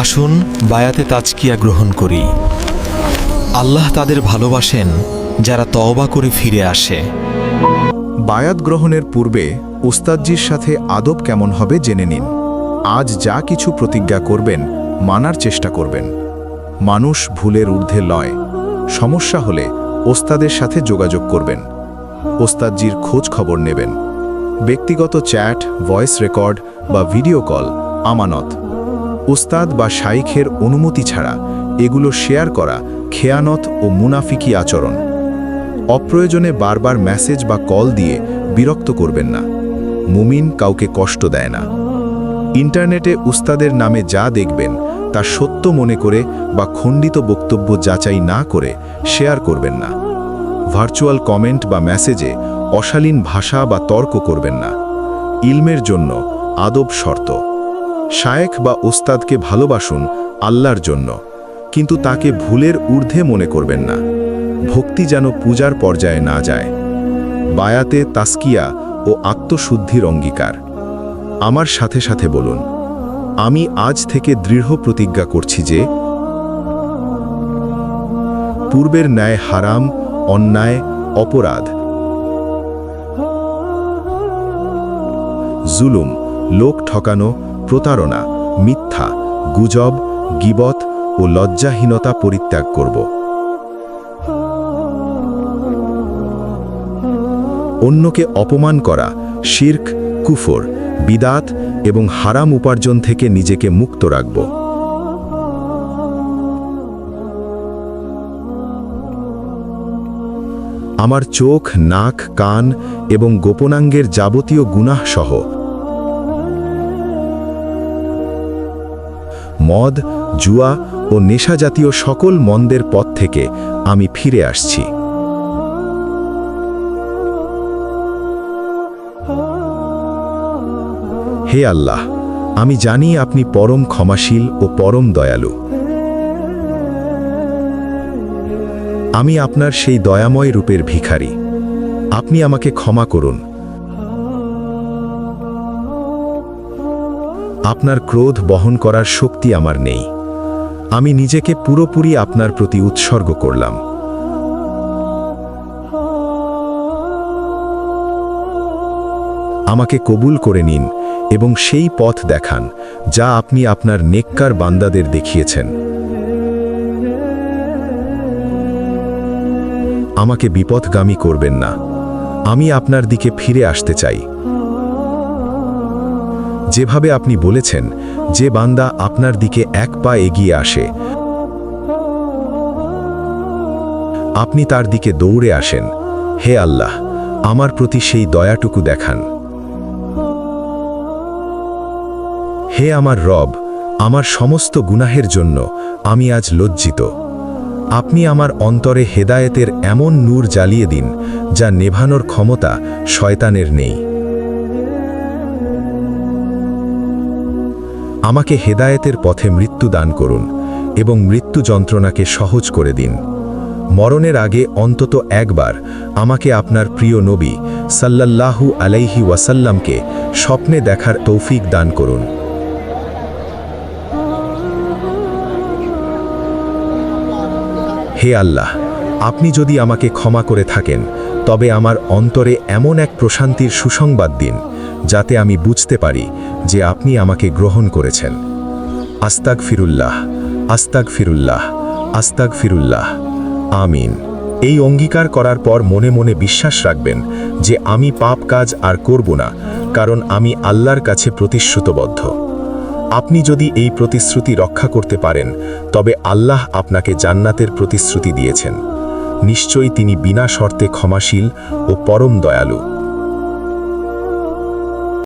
আসুন, বায়াতে তাজকিয়া গ্রহণ করি। আল্লাহ তাদের ভালোবাসেন, যারা তওবা করে ফিরে আসে। বায়াত গ্রহণের পূর্বে উস্তাদজির সাথে আদব কেমন হবে জেনে নিন। আজ যা কিছু প্রতিজ্ঞা করবেন, মানার চেষ্টা করবেন। মানুষ ভুলের ঊর্ধ্বে লয়, সমস্যা হলে ওস্তাদের সাথে যোগাযোগ করবেন। ওস্তাদজির খোঁজ খবর নেবেন। ব্যক্তিগত চ্যাট, ভয়েস রেকর্ড বা ভিডিও কল আমানত। উস্তাদ বা শাইখের অনুমতি ছাড়া এগুলো শেয়ার করা খেয়ানত ও মুনাফিকি আচরণ। অপ্রয়োজনে বারবার মেসেজ বা কল দিয়ে বিরক্ত করবেন না। মুমিন কাউকে কষ্ট দেয় না। ইন্টারনেটে উস্তাদের নামে যা দেখবেন, তা সত্য মনে করে বা খণ্ডিত বক্তব্য যাচাই না করে শেয়ার করবেন না। ভার্চুয়াল কমেন্ট বা মেসেজে অশালীন ভাষা বা তর্ক করবেন না। ইলমের জন্য আদব শর্ত। শায়েখ বা ওস্তাদকে ভালোবাসুন আল্লাহর জন্য, কিন্তু তাকে ভুলের ঊর্ধ্বে মনে করবেন না। ভক্তি যেন পূজার পর্যায়ে না যায়। বায়াতে তাস্কিয়া ও আত্মশুদ্ধির অঙ্গীকার। আমার সাথে সাথে বলুন, আমি আজ থেকে দৃঢ় প্রতিজ্ঞা করছি যে, পূর্বের ন্যায় হারাম, অন্যায়, অপরাধ, জুলুম, লোক ঠকানো প্রতারণা, মিথ্যা, গুজব, গিবত ও লজ্জাহীনতা পরিত্যাগ করব। অন্যকে অপমান করা, শির্ক, কুফর, বিদাত এবং হারাম উপার্জন থেকে নিজেকে মুক্ত রাখব। আমার চোখ, নাক, কান এবং গোপনাঙ্গের যাবতীয় গুনাহ মদ, জুয়া ও নেশাজাতীয় সকল মন্দের পথ থেকে আমি ফিরে আসছি। হে আল্লাহ, আমি জানি আপনি পরম ক্ষমাশীল ও পরম দয়ালু। আমি আপনার সেই দয়াময় রূপের ভিখারি। আপনি আমাকে ক্ষমা করুন। আপনার ক্রোধ বহন করার শক্তি আমার নেই। আমি নিজেকে পুরোপুরি আপনার প্রতি উৎসর্গ করলাম। আমাকে কবুল করে নিন এবং সেই পথ দেখান, যা আপনি আপনার নেককার বান্দাদের দেখিয়েছেন। আমাকে বিপদগামী করবেন না। আমি আপনার দিকে ফিরে আসতে চাই। যেভাবে আপনি বলেছেন, যে বান্দা আপনার দিকে এক পা এগিয়ে আসে, আপনি তার দিকে দৌড়ে আসেন। হে আল্লাহ, আমার প্রতি সেই দয়াটুকু দেখান। হে আমার রব, আমার সমস্ত গুনাহের জন্য আমি আজ লজ্জিত। আপনি আমার অন্তরে হেদায়েতের এমন নূর জ্বালিয়ে দিন, যা নেভানোর ক্ষমতা শয়তানের নেই। আমাকে হেদায়েতের পথে মৃত্যু দান করুন এবং মৃত্যু যন্ত্রণাকে সহজ করে দিন। মরণের আগে অন্তত একবার আমাকে আপনার প্রিয় নবী সাল্লাল্লাহু আলাইহি ওয়াসাল্লামকে স্বপ্নে দেখার তৌফিক দান করুন। হে আল্লাহ, আপনি যদি আমাকে ক্ষমা করে থাকেন, তবে আমার অন্তরে এমন এক প্রশান্তির সুসংবাদ দিন। যাতে আমি বুঝতে পারি যে আপনি আমাকে গ্রহণ করেছেন। আস্তাক ফিরুল্লাহ আস্তাক ফিরুল্লাহ আস্তাক ফিরুল্লাহ আমিন। এই অঙ্গীকার করার পর মনে মনে বিশ্বাস রাখবেন যে আমি পাপ কাজ আর করব না, কারণ আমি আল্লাহর কাছে প্রতিশ্রুতবদ্ধ। আপনি যদি এই প্রতিশ্রুতি রক্ষা করতে পারেন, তবে আল্লাহ আপনাকে জান্নাতের প্রতিশ্রুতি দিয়েছেন। নিশ্চয়ই তিনি বিনা শর্তে ক্ষমাশীল ও পরম দয়ালু।